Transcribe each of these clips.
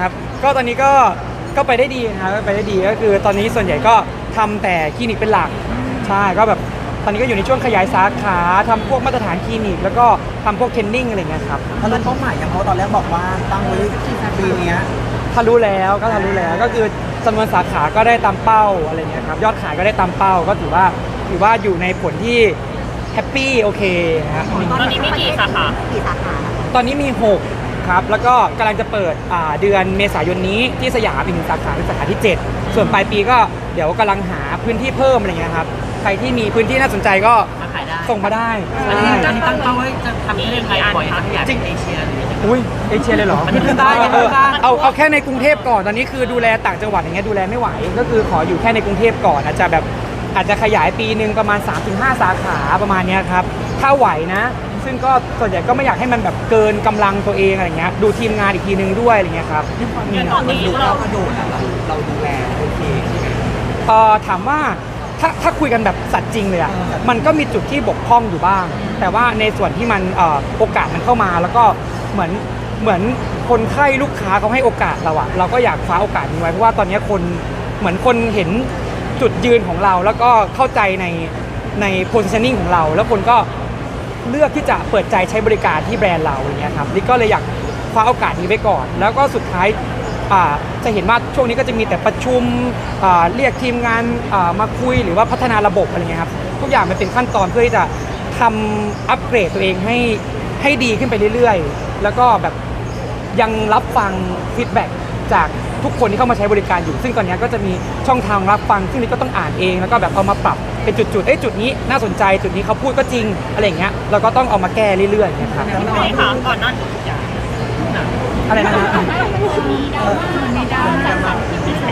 ครับก็ตอนนี้ก็ก็ไปได้ดีนะครับไปได้ดีก็คือตอนนี้ส่วนใหญ่ก็ทำแต่คลินิกเป็นหลักใช่ก็แบบตอนนี้ก็อยู่ในช่วงขยายสาขาทำพวกมาตรฐานคลินิก แล้วก็ทำพวกเทรนนิ่งอะไรเงี้ยครับทะลุเป้าหมายยังเพราะว่าตอนแรกบอกว่าตั้งไว้ปีเนี้ยทะลุแล้วก็ทะลุแล้วก็คือจำนวนสาขาก็ได้ตามเป้าอะไรเงี้ยครับยอดขายก็ได้ตามเป้าก็ถือว่าถือว่าอยู่ในผลที่แฮปปี้โอเคนะครับตอนนี้มีกี่สาขา กี่สาขาตอนนี้มี6 ครับ แล้วก็กำลังจะเปิดอ่าเดือนเมษายนนี้ที่สยามอีกหนึ่งสาขาเป็นสาขาที่ 7 ส่วนปลายปีก็เดี๋ยวกำลังหาพื้นที่เพิ่มอะไรเงี้ยครับ ใครที่มีพื้นที่น่าสนใจก็มาขายได้ส่งมาได้อันนี้ใช่อันนี้ตั้งเป้าไว้จะทำให้ได้ไงบ่อยขยายเป็นเอเชียหรือยังไง อุ้ยเอเชียเลยเหรอมันขึ้นได้เออมันขึ้นได้ เอาเอาแค่ในกรุงเทพก่อน ตอนนี้คือดูแลต่างจังหวัดอย่างเงี้ยดูแลไม่ไหว ก็คือขออยู่แค่ในกรุงเทพก่อนอาจจะแบบอาจจะขยายปีหนึ่งประมาณ 3-5 สาขาประมาณเนี้ยครับ ถ้าไหวนะ ซึ่งก็ส่วนใหญ่ก็ไม่อยากให้มันแบบเกินกำลังตัวเองอะไรเงี้ยดูทีมงานอีกทีนึงด้วยอะไรเงี้ยครับเนี่ยตอนนี้ดูเราเรากระโดดอะเราเราดูแลโอเคใช่ไหม เอ่อถามว่าถ้าถ้าคุยกันแบบสัตว์จริงเลยอะเออ มันก็มีจุดที่บกพร่องอยู่บ้าง แต่ว่าในส่วนที่มันเอ่อโอกาสมันเข้ามา แล้วก็เหมือนเหมือนคนไข้ลูกค้าเขาให้โอกาสเราอะเราก็อยากคว้าโอกาสนี้ไว้เพราะว่าตอนนี้คนเหมือนคนเห็นจุดยืนของเรา แล้วก็เข้าใจในใน positioning ของเรา แล้วคนก็ เลือกที่จะเปิดใจใช้บริการที่แบรนด์เราอย่างเงี้ยครับนี่ก็เลยอยากคว้าโอกาสนี้ไว้ก่อน แล้วก็สุดท้ายจะเห็นว่าช่วงนี้ก็จะมีแต่ประชุมเรียกทีมงานมาคุยหรือว่าพัฒนาระบบอะไรเงี้ยครับทุกอย่างมันเป็นขั้นตอนเพื่อที่จะทำอัปเกรดตัวเองให้ให้ดีขึ้นไปเรื่อยๆ แล้วก็แบบยังรับฟังฟีดแบ็ก จากทุกคนที่เข้ามาใช้บริการอยู่ ซึ่งตอนนี้ก็จะมีช่องทางรับฟัง ซึ่งนี่ก็ต้องอ่านเองแล้วก็แบบเอามาปรับเป็นจุดๆเอ้ยจุดนี้น่าสนใจจุดนี้เขาพูดก็จริงอะไรอย่างเงี้ยเราก็ต้องเอามาแก้เรื่อยๆนะครับ ไม่ถามก่อนนั่นอะไรนะฮะ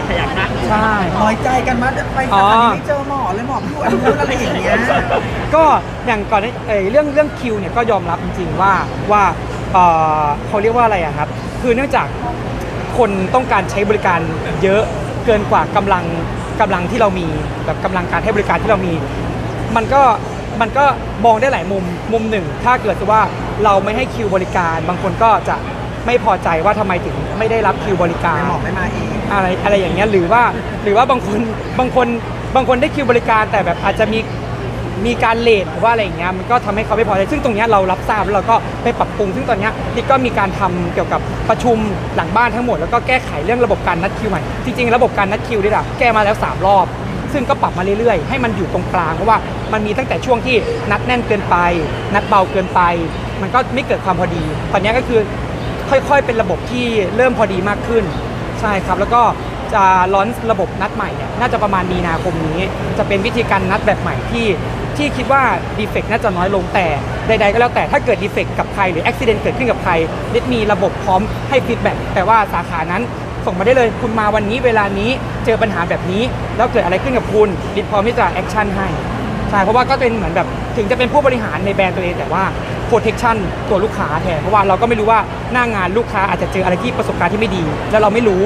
ขยับนะใช่ น้อยใจกันมาไปสถานีไม่เจอหมอเลยหมอพูดอันนู้นอะไรอย่างเงี้ยก็อย่างก่อนหน้าเอ่อเรื่องเรื่องคิวเนี่ยก็ยอมรับจริงๆว่าว่าเอ่อเขาเรียกว่าอะไรอะครับ คือเนื่องจาก คนต้องการใช้บริการเยอะเกินกว่ากำลังกำลังที่เรามีแบบกำลังการให้บริการที่เรามี มันก็มันก็มองได้หลายมุมมุมหนึ่ง ถ้าเกิดว่าเราไม่ให้คิวบริการ บางคนก็จะไม่พอใจว่าทำไมถึงไม่ได้รับคิวบริการหมอไม่มาเองอะไรอะไรอย่างเงี้ยหรือว่าหรือว่าบางคนบางคนบางคนได้คิวบริการแต่แบบอาจจะมี มีการเลทหรือว่าอะไรอย่างเงี้ยมันก็ทำให้เขาไม่พอใจซึ่งตรงเนี้ยเรารับทราบแล้วเราก็ไปปรับปรุง ซึ่งตอนเนี้ยนี่ก็มีการทำเกี่ยวกับประชุมหลังบ้านทั้งหมด แล้วก็แก้ไขเรื่องระบบการนัดคิวใหม่จริงๆระบบการนัดคิวนี่ยอะแก้มาแล้วสามรอบ ซึ่งก็ปรับมาเรื่อยๆ ให้มันอยู่ตรงกลางเพราะว่ามันมีตั้งแต่ช่วงที่นัดแน่นเกินไป นัดเบาเกินไป มันก็ไม่เกิดความพอดี ตอนเนี้ยก็คือค่อยๆ เป็นระบบที่เริ่มพอดีมากขึ้น ใช่ครับ แล้วก็ จะล้อนระบบนัดใหม่เนี่ยน่าจะประมาณมีนาคมนี้ จะเป็นวิธีการนัดแบบใหม่ที่ที่คิดว่าดีเฟกต์น่าจะน้อยลงแต่ใดๆก็แล้วแต่ถ้าเกิดดีเฟกต์กับใครหรืออุบิเหตุเกิดขึ้นกับใครนิดมีระบบพร้อมให้ฟีดแบ็กแต่ว่าสาขานั้นส่งมาได้เลย คุณมาวันนี้เวลานี้เจอปัญหาแบบนี้ แล้วเกิดอะไรขึ้นกับคุณดิพร้อมที่จะแอคชั่นให้ใช่เพราะว่าก็เป็นเหมือนแบบถึงจะเป็นผู้บริหารในแบรนด์ตัวเองแต่ว่า protection ตัวลูกค้าแทนเพราะว่าเราก็ไม่รู้ว่าหน้างานลูกค้าอาจจะเจออะไรที่ประสบการณ์ที่ไม่ดี แล้วเราไม่รู้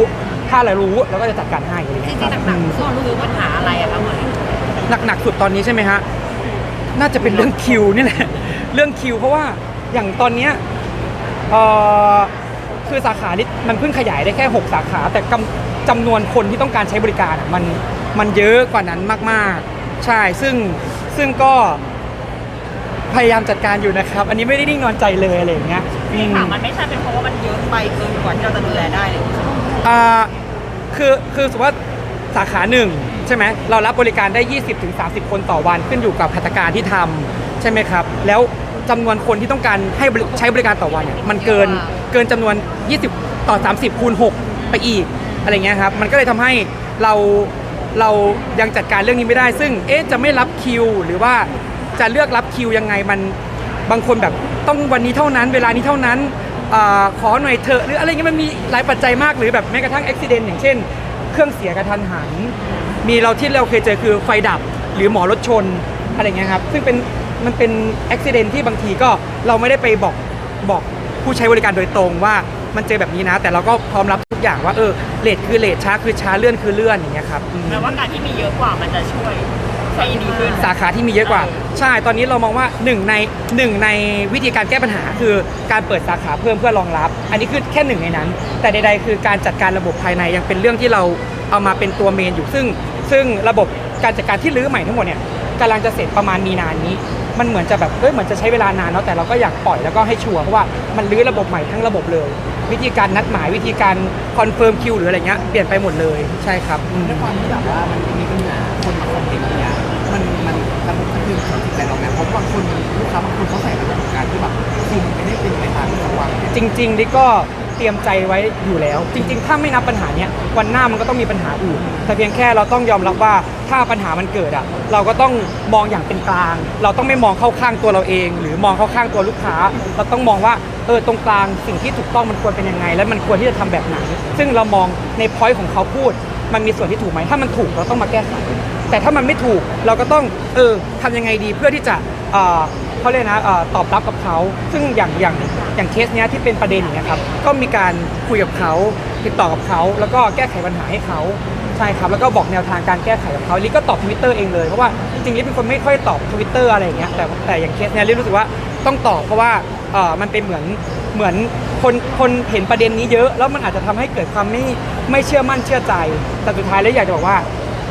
ถ้าเรารู้เราก็จะจัดการให้อะไรอย่างจเงี้ริยงครับๆหนักๆส่วนคือปัญหาอะไรอะคะหมอหนักหนักๆสุดตอนนี้ใช่ไหมฮะ น่าจะเป็นเรื่องคิวนี่แหละ เรื่องคิวเพราะว่าอย่างตอนเนี้ยเอ่อคือสาขานี้มันเพิ่งขยายได้แค่ 6 สาขา แต่กำจำนวนคนที่ต้องการใช้บริการอะมันมันเยอะกว่านั้นมาก ๆ ใช่ซึ่งซึ่งก็พยายามจัดการอยู่นะครับ อันนี้ไม่ได้นิ่งนอนใจเลยอะไรอย่างเงี้ยอืที่มถามมันไม่ใช่เป็นเพราะว่ามันเยอะไปเกินกว่าที่เราจะดูแลได้เลย อ่าคือคือสมมติว่าสาขาหนึ่งใช่ไหมเรารับบริการได้ 20-30ถึง30 คนต่อวันขึ้นอยู่กับพัฒการที่ทำใช่ไหมครับ แล้วจำนวนคนที่ต้องการให้บริใช้บริการต่อวันเนี่ยมันเกินเกินจำนวน 20 ต่อ 30 คูณ 6 ไปอีกอะไรเงี้ยครับมันก็เลยทำให้เราเรายังจัดการเรื่องนี้ไม่ได้ ซึ่งเอ๊ะจะไม่รับคิว หรือว่าจะเลือกรับคิวยังไงมัน บางคนแบบต้องวันนี้เท่านั้น เวลานี้เท่านั้น อาขอหน่อยเถอะหรืออะไรเงี้ยมันมีหลายปัจจัยมากหรือแบบแม้กระทั่งอุบิเหตุอย่างเช่น เครื่องเสียกระทันหัน มีเราที่เราเคยเจอคือไฟดับหรือหมอรถชนอะไรเงี้ยครับซึ่งเป็นมันเป็นอุบิเหตุที่บางทีก็เราไม่ได้ไปบอกบอกผู้ใช้บริการโดยตรงว่ามันเจอแบบนี้นะ แต่เราก็พร้อมรับทุกอย่างว่าเออเลทคือเลทช้าคือช้าเลื่อนคือเลื่อนอย่างเงี้ยครับอืม แปลว่าการที่มีเยอะกว่ามันจะช่วย ใช้ดีขึ้น สาขาที่มีเยอะกว่า ใช่ ตอนนี้เรามองว่าหนึ่งในหนึ่งในวิธีการแก้ปัญหาคือการเปิดสาขาเพิ่มเพื่อรองรับ อันนี้คือแค่หนึ่งในนั้น แต่ใดๆ คือการจัดการระบบภายในยังเป็นเรื่องที่เราเอามาเป็นตัวเมนอยู่ ซึ่ง ซึ่งระบบการจัดการที่รื้อใหม่ทั้งหมดเนี่ยกำลังจะเสร็จประมาณมีนานี้ มันเหมือนจะแบบเอ้ยเหมือนจะใช้เวลานานเนาะแต่เราก็อยากปล่อยแล้วก็ให้ชัวร์เพราะว่ามันรื้อระบบใหม่ทั้งระบบเลย วิธีการนัดหมายวิธีการคอนเฟิร์มคิวหรืออะไรเงี้ยเปลี่ยนไปหมดเลยใช่ครับอืม ด้วยความที่แบบว่ามันมีปัญหา กระทบกระเทือนความจิตใจเราไหมเพราะบางคนลูกค้าบางคนเขาใส่ระบบการที่แบบคือมันไม่ได้เป็นไปตามที่เขาวางจริงๆดิก็เตรียมใจไว้อยู่แล้ว จริง ๆ ถ้าไม่นับปัญหาเนี้ยวันหน้ามันก็ต้องมีปัญหาอื่นแต่เพียงแค่เราต้องยอมรับว่าถ้าปัญหามันเกิดอะเราก็ต้องมองอย่างเป็นกลาง เราต้องไม่มองเข้าข้างตัวเราเอง หรือมองเข้าข้างตัวลูกค้า เราต้องมองว่าเออตรงกลางสิ่งที่ถูกต้องมันควรเป็นยังไง และมันควรที่จะทำแบบไหนซึ่งเรามองในพอยต์ของเขาพูด มันมีส่วนที่ถูกไหมถ้ามันถูกเราต้องมาแก้ไข แต่ถ้ามันไม่ถูกเราก็ต้องเออทำยังไงดีเพื่อที่จะเอ่อเขาเรียกนะเอ่อตอบรับกับเขา ซึ่งอย่างอย่างอย่างเคสเนี้ยที่เป็นประเด็นอย่างเงี้ยครับก็มีการคุยกับเขาติดต่อกับเขาแล้วก็แก้ไขปัญหาให้เขาใช่ครับแล้วก็บอกแนวทางการแก้ไขกับเขาลิก็ตอบทวิตเตอร์เองเลยเพราะว่าจริงๆลิเป็นคนไม่ค่อยตอบทวิตเตอร์อะไรอย่างเงี้ยแต่แต่อย่างเคสเนี้ยลิรู้สึกว่าต้องตอบเพราะว่าเออมันเป็นเหมือนเหมือนคนคนเห็นประเด็นนี้เยอะ แล้วมันอาจจะทำให้เกิดความไม่ไม่เชื่อมั่นเชื่อใจแต่สุดท้ายแล้วอยากจะบอกว่า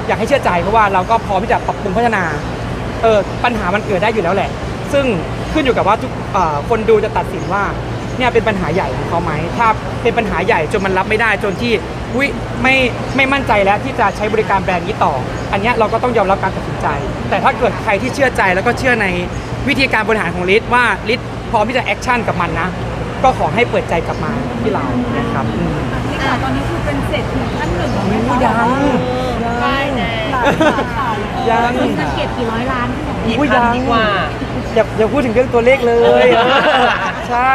อยากให้เชื่อใจเพราะว่าเราก็พร้อมที่จะปรับปรุงพัฒนาเออปัญหามันเกิดได้อยู่แล้วแหละ ซึ่งขึ้นอยู่กับว่าทุกเอ่อคนดูจะตัดสินว่าเนี่ยเป็นปัญหาใหญ่ของเขาไหมถ้าเป็นปัญหาใหญ่จนมันรับไม่ได้จนที่อุยไม่ไม่มั่นใจแล้วที่จะใช้บริการแบรนด์นี้ต่อ อันเนี้ยเราก็ต้องยอมรับการตัดสินใจ แต่ถ้าเกิดใครที่เชื่อใจแล้วก็เชื่อในวิธีการบริหารของลิศว่าลิศพร้อมที่จะแอคชั่นกับมันนะ ก็ขอให้เปิดใจกลับมาที่เรานะครับอืมนี่ค่ะตอนนี้คือเป็นเศรษฐีท่านหนึ่งของแม่โอ้ค้า ยังใช่แน่หลายสาขาเลยยังมีเงินเก็บกี่ร้อยล้านที่บอกกี่พันดีกว่า อย่าอย่าพูดถึงเรื่องตัวเลขเลย ใช่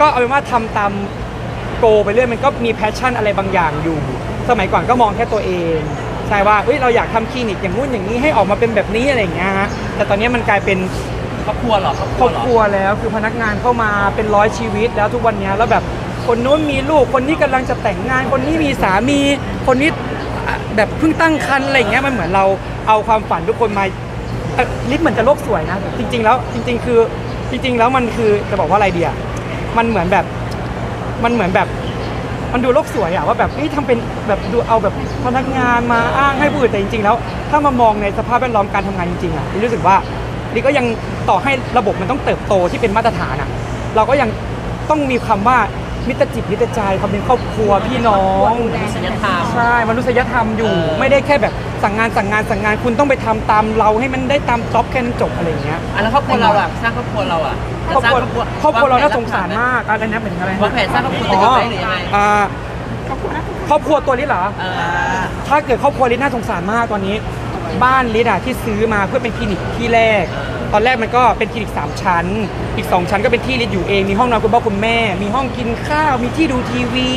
ก็เอาเป็นว่าทำตามโกไปเรื่อยมันก็มีแพชชั่นอะไรบางอย่างอยู่ สมัยก่อนก็มองแค่ตัวเอง ใช่ว่าเฮ้ยเราอยากทำคลินิกอย่างงู้นอย่างนี้ให้ออกมาเป็นแบบนี้อะไรอย่างเงี้ยฮะ แต่ตอนนี้มันกลายเป็นครอบครัวหรอครอบครัวแล้วคือพนักงานเข้ามาเป็นร้อยชีวิตแล้วทุกวันเนี้ยแล้วแบบคนนู้นมีลูกคนนี้กำลังจะแต่งงาน คนนี้มีสามี คนนี้ แบบเพิ่งตั้งครรภ์อะไรอย่างเงี้ยมันเหมือนเราเอาความฝันทุกคนมาเอ่อลิฟต์เหมือนจะโลกสวยนะ จริง ๆ แล้วจริง ๆ คือจริง ๆ แล้วมันคือจะบอกว่าอะไรเดียมันเหมือนแบบมันเหมือนแบบ มันดูโลกสวยอะว่าแบบนี่ทำเป็นแบบดูเอาแบบพนักงานมาอ้างให้ผู้อื่นแต่จริง ๆ แล้ว ถ้ามามองในสภาพแวดล้อมการทำงานจริงๆอะลิรู้สึกว่าลิก็ยังต่อให้ระบบมันต้องเติบโตที่เป็นมาตรฐานอะเราก็ยังต้องมีคำว่า มิตรจิตมิตรใจความเป็นครอบครัวพี่น้องมนุษยธรรม ใช่มนุษยธรรมอยู่ เออ ไม่ได้แค่แบบสั่งงานสั่งงานสั่งงานคุณต้องไปทำตามเราให้มันได้ตามจ็อบแค่นั้นจบอะไรอย่างเงี้ยอะแล้วครอบครัวเราอะสร้างครอบครัวเราอะครอบครัวจะสงครอบครัวเราน่าสงสารวแผนมากอะไรนะเป็นอะไรวางแผนสร้างครอบครัวจะยังไงหรือยังไงอ่าครอบครัวตัวนี้เหรอ เออ ถ้าเกิดครอบครัวลิศน่าสงสารมากตอนนี้ บ้านลิศอะที่ซื้อมาเพื่อเป็นคลินิกที่แรก ตอนแรกมันก็เป็นคลินิก3ชั้น อีก2ชั้นก็เป็นที่ลิศอยู่เอง มีห้องนอนคุณพ่อคุณแม่ มีห้องกินข้าว มีที่ดูทีวี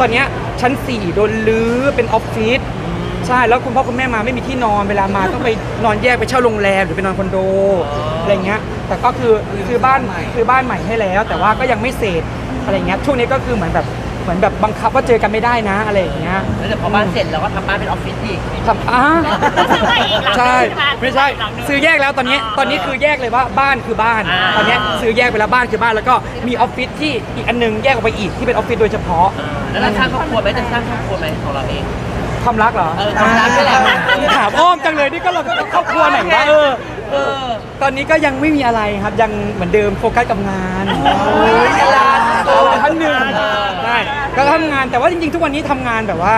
ตอนเนี้ยชั้น4โดนลื้อเป็นออฟฟิศ ใช่ แล้วคุณพ่อคุณแม่มาไม่มีที่นอน เวลามาต้องไปนอนแยกไปเช่าโรงแรมหรือไปนอนคอนโดอะไรเงี้ย แต่ก็คือคือบ้านคือบ้านใหม่ให้แล้ว แต่ว่าก็ยังไม่เสร็จอะไรเงี้ย ช่วงนี้ก็คือเหมือนแบบ เหมือนแบบบังคับว่าเจอกันไม่ได้นะอะไรอย่างเงี้ยแล้วเดี๋ยวพอบ้านเสร็จเราก็ทำบ้านเป็นออฟฟิศอีก ทำอ่าใช่ไม่ใช่ ซื้อแยกแล้วตอนนี้ตอนนี้คือแยกเลยว่าบ้านคือบ้าน อ่า ตอนนี้ซื้อแยกไปแล้วบ้านคือบ้านแล้วก็มีออฟฟิศที่อีกอันหนึงแยกออกไปอีกที่เป็นออฟฟิศโดยเฉพาะแล้วเราสร้างครอบครัวไหมจะสร้างครอบครัวไหมของเราเอง ความรักเหรอเออความรักนี่แหละ ถามอ้อมจังเลยนี่ก็เราก็ครอบครัวไหนวะเออ เออตอนนี้ก็ยังไม่มีอะไรครับยังเหมือนเดิมโฟกัสกับงานโอ้ยเวลาเออ ท่านหนึ่งเออใช่ก็ทำงานแต่ว่าจริงๆ ทุกวันนี้ทำงานแบบว่า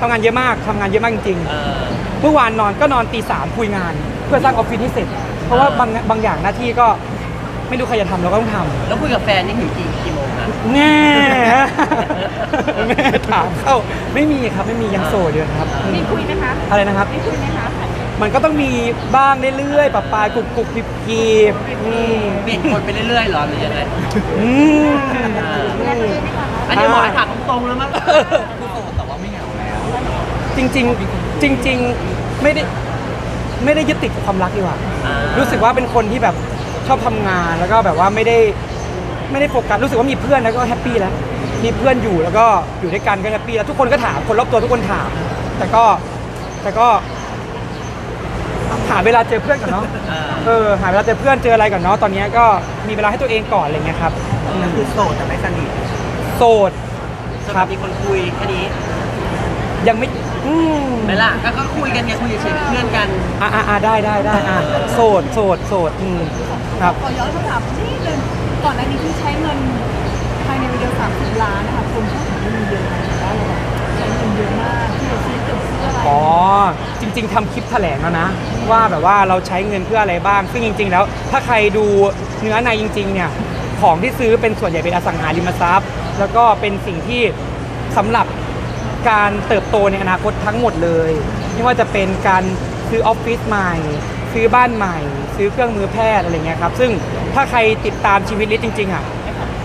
ทำงานเยอะมากทำงานเยอะมากจริงๆเออเมื่อวานนอนก็นอนตีสามคุยงาน เพื่อสร้างออฟฟิศให้เสร็จ เพราะว่าบางบางอย่างหน้าที่ก็ไม่รู้ใครจะทำเราก็ต้องทแล้วคุยกับแฟนนี่ถึงกี่กี่โมงนะำแน่แม่ถามเข้าไม่มีครับไม่มียังโสดอยู่ครับ มีคุยไหมคะอะไรนะครับมีคุยไหมคะ มันก็ต้องมีบ้างเรื่อยๆปะปายกุกกุกกิบกิบอืมเปลี่ยนคนไปเรื่อยๆเหรอหรือยังไงอืมอันนี้หมอให้ถามตรงๆแล้วมั้งจริง ๆ จริง ๆ ไม่ได้ไม่ได้ยึดติดกับความรักดีกว่าอ่า รู้สึกว่าเป็นคนที่แบบชอบทำงานแล้วก็แบบว่าไม่ได้ไม่ได้โฟกัสรู้สึกว่ามีเพื่อนแล้วก็แฮปปี้แล้ว มีเพื่อนอยู่แล้วก็อยู่ด้วยกันก็แฮปปี้แล้วทุกคนก็ถามคนรอบตัวทุกคนถาม แต่ก็แต่ก็ หาเวลาเจอเพื่อนก่อนเนาะเออเออหาเวลาเจอเพื่อนเจออะไรก่อนเนาะตอนนี้ก็มีเวลาให้ตัวเองก่อนอะไรเงี้ยครับอืมคือโสดแต่ไม่สนิทโสด สำหรับมีคนคุยแค่นี้ยังไม่อืมไหมล่ะก็ก็คุยกันไงคุยเฉยๆเพื่อนกัน อ่าอ่าได้ได้ได้อะโสดโสดโสดอืมครับ ขอย้อนคำถามนิดนึงก่อนหน้านี้ที่ใช้เงินภายในวันเดียว30ล้านนะคะคนชอบถามว่ามีเยอะไหมแต่ว่าเราแบบใช้ เยอะมากที่เราซื้อตึกซื้ออะไรอ๋อ จริง ๆทำคลิปแถลงแล้วนะ ว่าแบบว่าเราใช้เงินเพื่ออะไรบ้าง ซึ่งจริง ๆ แล้ว ถ้าใครดูเนื้อในจริง ๆ เนี่ย ของที่ซื้อเป็นส่วนใหญ่เป็นอสังหาริมทรัพย์ แล้วก็เป็นสิ่งที่สำหรับการเติบโตในอนาคตทั้งหมดเลย ไม่ว่าจะเป็นการซื้อออฟฟิศใหม่ ซื้อบ้านใหม่ ซื้อเครื่องมือแพทย์อะไรเงี้ยครับ ซึ่งถ้าใครติดตามชีวิตลิศจริงๆอะ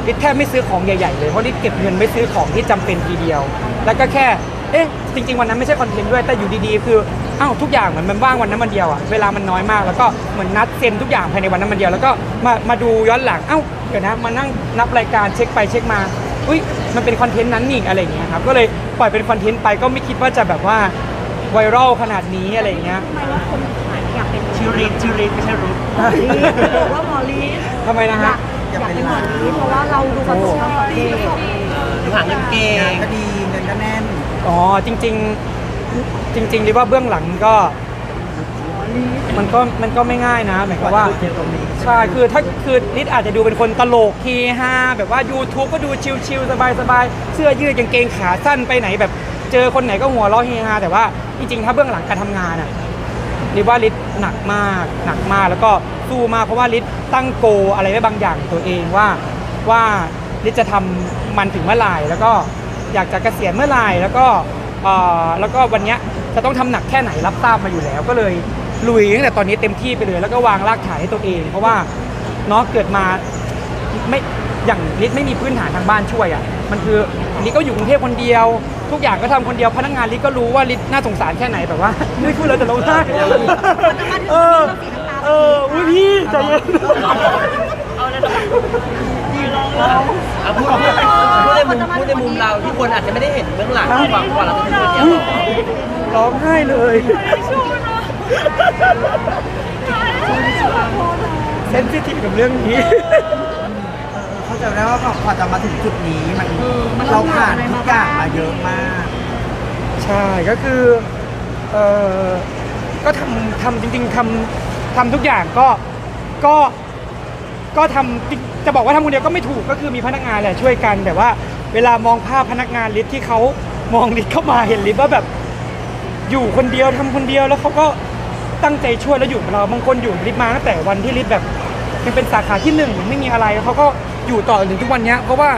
ลิศแทบไม่ซื้อของใหญ่ ๆ เลย เพราะลิศเก็บเงินไม่ซื้อของที่จำเป็นทีเดียว แล้วก็แค่ เอ๊ะจริง ๆ วันนั้นไม่ใช่คอนเทนต์ด้วยแต่อยู่ดีๆ คืออ้าวทุกอย่างเหมือนมันว่างวันนั้นวันเดียวอะเวลามันน้อยมากแล้วก็เหมือนนัดเซ็นทุกอย่างภายในวันนั้นวันเดียวแล้วก็มามาดูย้อนหลังเอ้าเดี๋ยวนะมานั่งนับรายการเช็คไปเช็คมาอุ้ยมันเป็นคอนเทนต์นั้นนี่อะไรอย่างเงี้ยครับก็เลยปล่อยเป็นคอนเทนต์ไปก็ไม่คิดว่าจะแบบว่าไวรัลขนาดนี้อะไรอย่างเงี้ยทำไมว่าคนขายอยากเป็นชื่อริทชื่อริทไม่ใช่รุทบอกว่าหมอลีสทำไมนะฮะอยากเป็นหมอลีสเพราะว่าเราดูประสบการณ์ดีประสบดูหาเงินเก่งานงก็ดีเงินก็แน่น อ๋อจริง ๆ จริงๆเรียกว่าเบื้องหลังก็ มันก็มันก็ไม่ง่ายนะหมายความว่าเจอตรงนี้ใช่คือถ้าคือลิศอาจจะดูเป็นคนตลกทีฮาแบบว่า YouTube ก็ดูชิลๆสบายๆ เสื้อยืดกางเกงขาสั้นไปไหนแบบ เจอคนไหนก็หัวเราะเฮฮาแต่ว่าจริงๆ ถ้าเบื้องหลังการทำงานอะลิศว่าลิศหนักมากหนักมากแล้วก็สู้มากเพราะว่าลิศตั้งโกลอะไรไว้บางอย่างตัวเองว่าว่าลิศจะทำมันถึงเมื่อไหร่แล้วก็ อยากจะเกษียณเมื่อไหร่แล้วก็เอ่อแล้วก็วันเนี้ยจะต้องทำหนักแค่ไหนรับทราบมาอยู่แล้ว ก็เลยลุยตั้งแต่ตอนนี้เต็มที่ไปเลย แล้วก็วางรากฐานให้ตัวเอง เพราะว่าเนาะเกิดมาไม่อย่างลิศไม่มีพื้นฐานทางบ้านช่วยอะมันคือลิศก็อยู่กรุงเทพคนเดียว ทุกอย่างก็ทำคนเดียวพนักงานลิศก็รู้ว่าลิศน่าสงสารแค่ไหนแบบว่าไม่พูดแล้วจะร้องไห้เออเอออุ้ยพี่ใจเย็นเอาพูดพูดพูดในมุมพูด ในมุมเราที่คนอาจจะไม่ได้เห็นเบื้องหลังฝั่งกว่าเราจะเป็นคนเดียวหรอร้องไห้เลยเซนซิทีฟกับเรื่องนี้ เข้าใจได้ว่าพอจะมาถึงจุดนี้มันเราผ่านทุกอย่างมาเยอะมาก ใช่ก็คือเออก็ทำทำจริงๆทำทำทุกอย่างก็ก็ก็ทำจริงจะบอกว่าทำคนเดียวก็ไม่ถูกก็คือมีพนักงานแหละช่วยกันแต่ว่า เวลามองภาพพนักงานลิฟที่เขามองลิฟเข้ามาเห็นลิฟว่าแบบ อยู่คนเดียวทำคนเดียวแล้วเขาก็ตั้งใจช่วยแล้วอยู่กับเราบางคนอยู่ลิฟมาตั้งแต่วันที่ลิฟแบบยังเป็นสาขาที่หนึ่งไม่มีอะไรแล้วเขาก็อยู่ต่อถึงทุกวันนี้เพราะว่า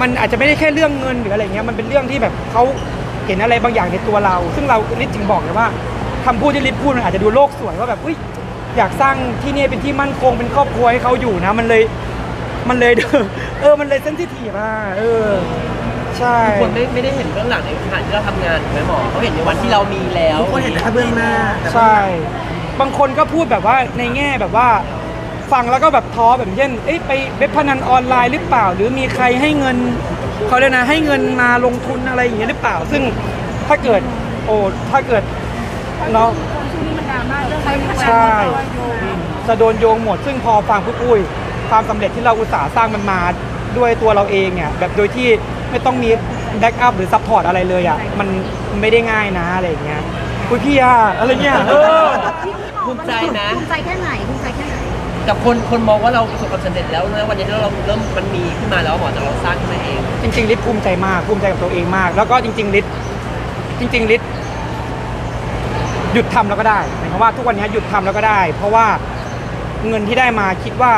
มันอาจจะไม่ได้แค่เรื่องเงินหรืออะไรเงี้ยมันเป็นเรื่องที่แบบเขาเห็นอะไรบางอย่างในตัวเรา ซึ่งเราลิศจึงบอกเลยว่าคำพูดที่ลิศพูดมันอาจจะดูโลกสวยว่าแบบอุ้ยอยากสร้างที่นี่เป็นที่มั่นคงเป็นครอบครัวให้เขาอยู่นะ มันเลย มันเลย เออ มันเลยเซนซิทีฟอะเออ ใช่คนไม่ไม่ได้เห็นเบื้องหลังในขณะที่เราทำงานถูกไหมหมอเขาเห็นในวันที่เรามีแล้วทุกคนเห็นแต่แค่เบื้องหน้าแต่ใช่บางคนก็พูดแบบว่าในแง่แบบว่า ฟังแล้วก็แบบท้อแบบเช่นเอ้ยไปเว็บพนันออนไลน์หรือเปล่า หรือมีใครให้เงินเขาเรียกนะให้เงินมาลงทุนอะไรอย่างเงี้ยหรือเปล่า ซึ่งถ้าเกิดโอ้ถ้าเกิดเนาะคนช่วงนี้มันดราม่าเรื่องการใช่ จะโดนโยงหมดซึ่งพอฟังปุ๊บอุ้ย ความสำเร็จที่เราอุตสาห์สร้างมันมาด้วยตัวเราเองเนี่ยแบบโดยที่ไม่ต้องมีแบ็กอัพหรือซัพพอร์ตอะไรเลยอะมันไม่ได้ง่ายนะอะไรอย่างเงี้ยคุยพี่อะอะไรเงี้ยเออภูมิใจนะภูมิใจแค่ไหนภูมิใจแค่ไหนกับคนคนมองว่าเราประสบความสำเร็จแล้วนะวันนี้ที่เราเริ่มมันมีขึ้นมาแล้วหมอแต่เราสร้างขึ้นมาเองจริงๆลิศภูมิใจมากภูมิใจกับตัวเองมาก แล้วก็จริงๆลิศจริงๆลิศหยุดทำแล้วก็ได้หมายความว่าทุกวันนี้หยุดทำแล้วก็ได้ เพราะว่าเงินที่ได้มาคิดว่า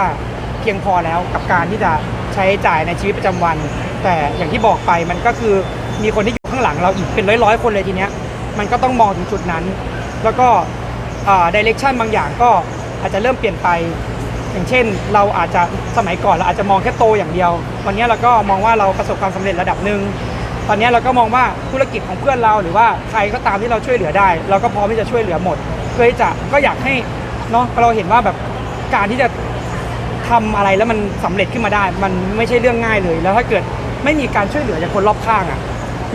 เพียงพอแล้วกับการที่จะใช้จ่ายในชีวิตประจำวัน แต่อย่างที่บอกไปมันก็คือมีคนที่อยู่ข้างหลังเราอีกเป็นร้อยๆคนเลยทีเนี้ยมันก็ต้องมองถึงจุดนั้น แล้วก็ดิเรกชันบางอย่างก็อาจจะเริ่มเปลี่ยนไป อย่างเช่น เราอาจจะสมัยก่อนเราอาจจะมองแค่โตอย่างเดียว วันนี้เราก็มองว่าเราประสบความสำเร็จระดับหนึ่งตอนนี้เราก็มองว่าธุรกิจของเพื่อนเราหรือว่าใครก็ตามที่เราช่วยเหลือได้ เราก็พร้อมที่จะช่วยเหลือหมดเพื่อที่จะก็อยากให้เนาะเราเห็นว่าแบบการที่จะ ทำอะไรแล้วมันสำเร็จขึ้นมาได้ มันไม่ใช่เรื่องง่ายเลย แล้วถ้าเกิดไม่มีการช่วยเหลือจากคนรอบข้างอะ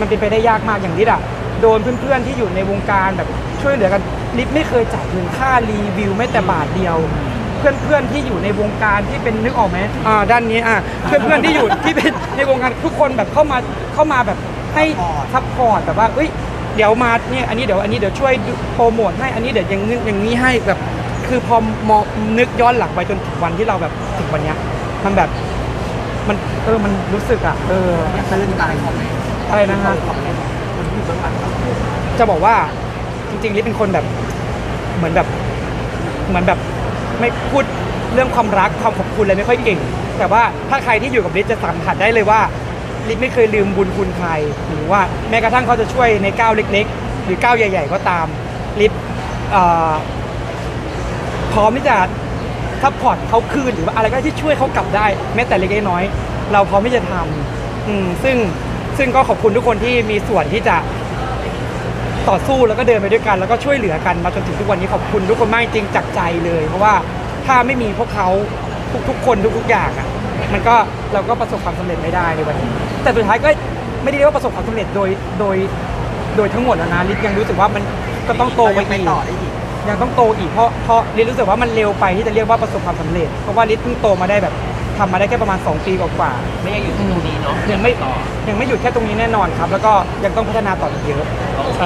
มันเป็นไปได้ยากมากอย่างนี้อะโดนเพื่อนๆที่อยู่ในวงการแบบช่วยเหลือกันลิฟไม่เคยจ่ายเงินค่ารีวิวแม้แต่บาทเดียวเพื่อนเพื่อนๆที่อยู่ในวงการที่เป็นนึกออกไหมอ่าด้านนี้อ่าเพื่อนเพื่อนๆที่อยู่ที่เป็นในวงการทุกคนแบบเข้ามาเข้ามาแบบให้ซัพพอร์ตแบบว่าเอ้ยเดี๋ยวมาเนี่ยอันนี้เดี๋ยวอันนี้เดี๋ยวช่วยโปรโมทให้อันนี้เดี๋ยวอย่างนี้อย่างนี้ให้แบบ คือพอมองนึกย้อนหลังไปจนถึงวันที่เราแบบถึงวันเนี้ยมันแบบมันเออมันรู้สึกอะเออตื้นตายคอมเมนต์อะไรนะฮะคอมเมนต์มันอยู่เบื้องหลังเราจะบอกว่าจริงๆลิฟเป็นคนแบบเหมือนแบบเหมือนแบบไม่พูดเรื่องความรักความขอบคุณอะไรไม่ค่อยเก่ง แต่ว่าถ้าใครที่อยู่กับลิฟจะสัมผัสได้เลยว่าลิฟไม่เคยลืมบุญคุณใครหรือว่าแม้กระทั่งเขาจะช่วยในก้าวเล็ก ๆ หรือก้าวใหญ่ ๆ ก็ตามลิฟเอ่อพ ร้อมที่จะซัพพอร์ตเขาคืนหรือว่าอะไรก็ได้ที่ช่วยเขากลับได้ แม้แต่เล็กๆน้อยๆเราพร้อมที่จะทำอืมซึ่งซึ่งก็ขอบคุณทุกคนที่มีส่วนที่จะต่อสู้แล้วก็เดินไปด้วยกันแล้วก็ช่วยเหลือกันมาจนถึงทุกวันนี้ขอบคุณทุกคนมากจริงจากใจเลย เพราะว่าถ้าไม่มีพวกเขาทุกๆคนทุกๆอย่างอะมันก็เราก็ประสบความสำเร็จไม่ได้ในวันนี้ แต่สุดท้ายก็ไม่ได้เรียกว่าประสบความสำเร็จโดยโดยโดยทั้งหมดแล้วนะลิศยังรู้สึกว่ามันก็ต้องโตไปต่อได้อีก ยังต้องโตอีกเพราะเพราะลิศรู้สึกว่ามันเร็วไปที่จะเรียกว่าประสบความสำเร็จ เพราะว่าลิศเพิ่งโตมาได้แบบทำมาได้แค่ประมาณ 2 ปีกว่าๆไม่อยากอยู่ที่ตรงนี้เนาะยังไม่ยังไม่หยุดแค่ตรงนี้แน่นอนครับ แล้วก็ยังต้องพัฒนาต่ออีกเยอะ โอเค